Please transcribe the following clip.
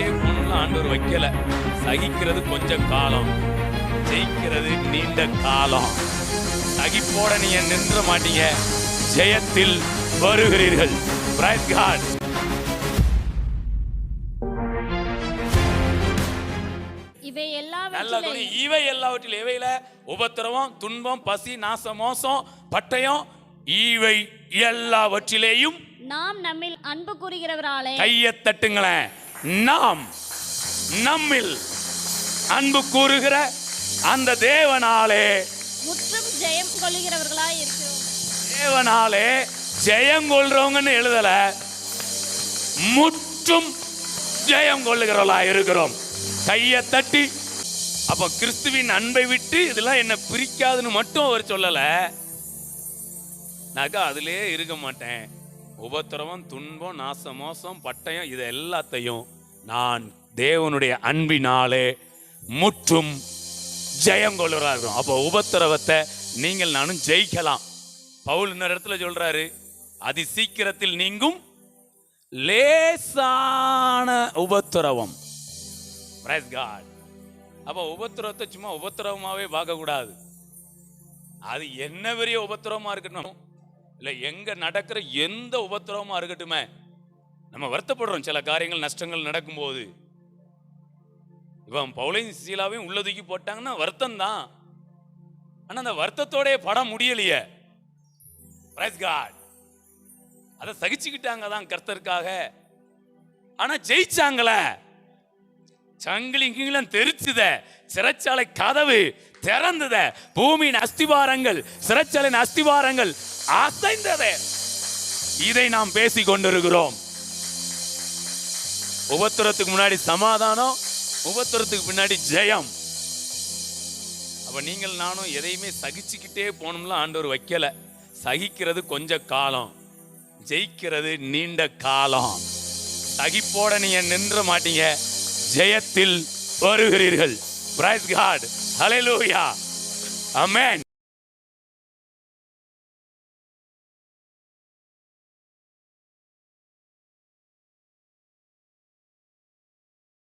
வைக்கல. சகிக்கிறது கொஞ்சம் காலம். ஜெயிக்கிறது நீண்ட காலம். சகிப்போட நீங்க நின்ற மாட்டீங்க. ஜெயத்தில் வருகிறீர்கள். God. இவை நல்ல குணி எல்லாவற்றிலும் இவை எல்லாவற்றிலும் இவையில உபத்திரவம் துன்பம் பசி நாச மோசம் பட்டயம் இவை எல்லாவற்றிலேயும் நாம் நம்மில் அன்பு கூறுகிறவராலே கையை தட்டுங்களேன். நாம் நம்மில் அன்பு கூறுகிற அந்த தேவனாலே முற்றும் ஜெயம் கொள்ளுகிறவர்களாய் இருக்கிறோம். தேவனாலே ஜெயம் கொள்றவங்கன்னு எழுதல. முற்றும் ஜெயம் கொள்ளுகிறவளா இருக்கிறோம். கையை தட்டி அப்ப கிறிஸ்துவின் அன்பை விட்டு இதெல்லாம் என்ன பிரிக்காதுன்னு மட்டும் அவர் சொல்லல. நாக்கா அதிலே இருக்க மாட்டேன். உபத்திரவம் துன்பம் நாச மோசம் பட்டயம் இது எல்லாத்தையும் நான் தேவனுடைய அன்பினாலே முற்றும் ஜெயம் கொள்ளுறார்கள் அப்போ உபத்திரவத்தை நீங்கள் நானும் ஜெயிக்கலாம். பவுல் இன்னொரு இடத்துல சொல்றாரு அதி சீக்கிரத்தில் நீங்கும் லேசான உபத்திரவம். அப்போ உபத்திரவத்தை சும்மா உபத்திரவமாகவே பார்க்கக்கூடாது. அது என்ன பெரிய உபத்திரவமாக இருக்கட்டும். இல்லை எங்கே நடக்கிற எந்த உபத்திரவமாக இருக்கட்டுமே நம்ம வருத்தப்படுறோம். சில காரியங்கள் நஷ்டங்கள் நடக்கும்போது. இவன் பவுலையும் சீலாவையும் உள்ள தூக்கி போட்டாங்கன்னா வருத்தம் தான் ஆனா அந்த வருத்தத்தோடைய படம் முடியலையே. Praise God. அதை சகிச்சுக்கிட்டாங்க தான் கர்த்தருக்காக. ஆனா ஜெயிச்சாங்களே. சங்கிலிங்கிலும் தெரிச்சுத சிறைச்சாலை கதவு திறந்தத பூமியின் அஸ்திவாரங்கள் சிறைச்சாலையின் அஸ்திவாரங்கள் அசைந்தத. இதை நாம் பேசிக் கொண்டிருக்கிறோம் உபத்திரத்துக்கு முன்னாடி சமாதானம் உபத்திரத்துக்கு பின்னாடி ஜெயம். அப்ப நீங்கள் நானும் எதையுமே சகிச்சுக்கிட்டே போனோம்ல ஆண்டவர் வைக்கல. சகிக்கிறது கொஞ்ச காலம். ஜெயிக்கிறது நீண்ட காலம். சகிப்போட நீங்க நின்ற மாட்டீங்க. ஜெயத்தில் வருகிறீர்கள். Price God